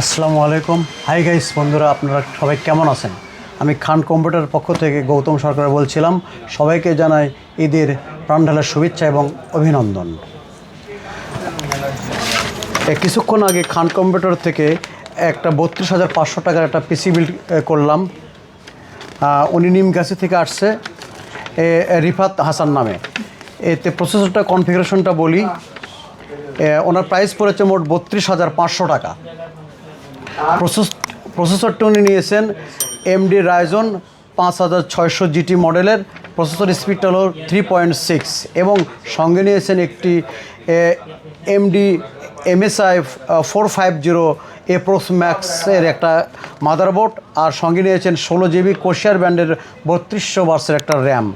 আসসালামু আলাইকুম। Hi guys বন্ধুরা আপনারা সবাই কেমন আছেন? আমি খান কম্পিউটার পক্ষ থেকে গৌতম সরকার বলছিলাম সবাইকে জানাই ঈদের প্রাণঢালের শুভেচ্ছা এবং অভিনন্দন। কিছুক্ষণ আগে খান কম্পিউটার থেকে একটা বত্রিশ হাজার পাঁচশো টাকার একটা পিসি বিল করলাম। উনি নিম নিমগাছি থেকে আসছে এ, রিফাত হাসান নামে। এতে প্রসেসরটা কনফিগারেশনটা বলি ওনার প্রাইস পড়েছে মোট বত্রিশ হাজার পাঁচশো টাকা। প্রসেসরটা উনি নিয়েছেন এমডি রাইজন পাঁচ হাজার ছয়শো জিটি মডেলের। প্রসেসর স্পিডটা হলো থ্রি পয়েন্ট সিক্স এবং সঙ্গে নিয়েছেন একটি AMD MSI four five zero A pro ম্যাক্সের একটা মাদারবোর্ড আর সঙ্গে নিয়েছেন ষোলো জিবি কোশিয়ার ব্যান্ডের বত্রিশশো বার্সের একটা র্যাম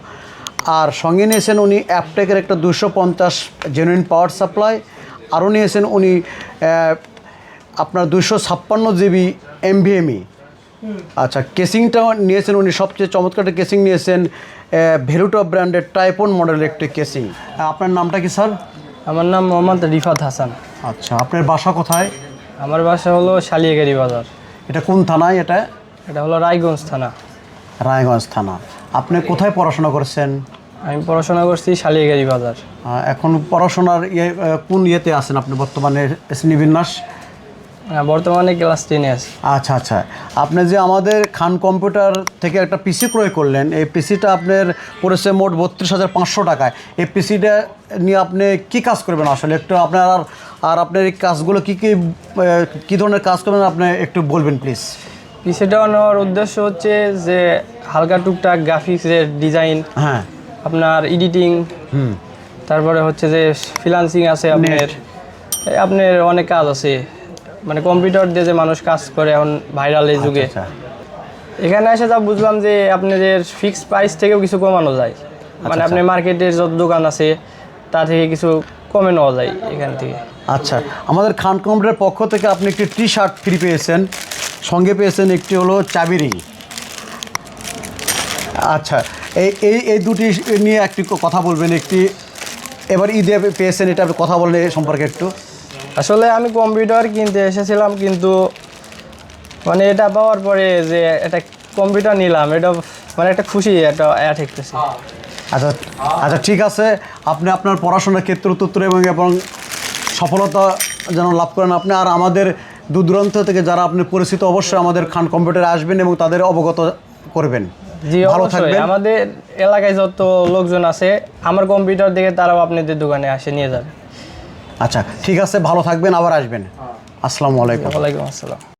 আর সঙ্গে নিয়েছেন উনি অ্যাপটেকের একটা দুশো পঞ্চাশ জেনুইন পাওয়ার সাপ্লাই আরও নিয়েছেন উনি আপনার দুশো ছাপ্পান্ন জিবি এমভিএমই। আচ্ছা কেসিংটা নিয়েছেন উনি সবচেয়ে চমৎকার একটা কেসিং নিয়েছেন ভেলুটা ব্র্যান্ডের টাইপন মডেলের একটি কেসিং। আপনার নামটা কি স্যার? আমার নাম মোহাম্মদ রিফাত হাসান। আচ্ছা আপনার বাসা কোথায়? আমার বাসা হলো শালিয়াগাড়ি বাজার। এটা কোন থানায় এটা? এটা হলো রায়গঞ্জ থানা। রায়গঞ্জ থানা। আপনি কোথায় পড়াশোনা করেছেন? আমি পড়াশোনা করছি শালিয়াগাড়ি বাজার। এখন পড়াশোনার ইয়ে কোন ইয়েতে আছেন আপনি বর্তমানে শ্রেণীবিন্যাস বর্তমানে ক্লাস টেনে আছি। আচ্ছা আচ্ছা। আপনি যে আমাদের খান কম্পিউটার থেকে একটা পিসি ক্রয় করলেন এই পিসিটা আপনার পড়েছে মোট বত্রিশ হাজার পাঁচশো টাকায়। এই পিসিটা নিয়ে আপনি কি কাজ করবেন আসলে? একটু আপনার আর আর আপনার এই কাজগুলো কী কী কী ধরনের কাজ করবেন আপনি একটু বলবেন প্লিজ? পিসিটা নেওয়ার উদ্দেশ্য হচ্ছে যে হালকা টুকটাক গ্রাফিক্সের ডিজাইন হ্যাঁ। আপনার এডিটিং হুম। তারপরে হচ্ছে যে ফ্রিলান্সিং আছে আপনার। আপনার অনেক কাজ আছে। মানে কম্পিউটার দিয়ে যে মানুষ কাজ করে এখন ভাইরাল এই যুগে। আচ্ছা। এখানে এসে যা বুঝলাম যে আপনাদের ফিক্সড প্রাইস থেকেও কিছু কমানো যায়। মানে আপনি মার্কেটের যত দোকান আছে তা থেকে কিছু কমে নেওয়া যায় এখান থেকে। আচ্ছা আমাদের খান কম্পিউটারের পক্ষ থেকে আপনি একটি টি শার্ট ফ্রি পেয়েছেন। সঙ্গে পেয়েছেন একটি হলো চাবি ring। আচ্ছা এই এই এই দুটি নিয়ে একটি কথা বলবেন একটি। এবার ঈদে পেয়েছেন এটা আপনি কথা বলেন এই সম্পর্কে একটু। আসলে আমি কম্পিউটার কিনতে এসেছিলাম কিন্তু মানে এটা পাওয়ার পরে যে একটা কম্পিউটার নিলাম এটা মানে একটা খুশি একটা অ্যাড ঠেকতেছে আচ্ছা আচ্ছা ঠিক আছে। আপনি আপনার পড়াশোনার ক্ষেত্রে উত্তর এবং এবং সফলতা যেন লাভ করেন আপনি আর আমাদের দূর দূরান্ত থেকে যারা আপনি পরিচিত অবশ্যই আমাদের খান কম্পিউটারে আসবেন এবং তাদের অবগত করবেন। জি ভালো থাকবেন। আমাদের এলাকায় যত লোকজন আছে আমার কম্পিউটার দেখে তারাও আপনাদের দোকানে আসে নিয়ে যাবে। আচ্ছা ঠিক আছে ভালো থাকবেন আবার আসবেন। আসসালামু আলাইকুম। ওয়ালাইকুম আসসালাম।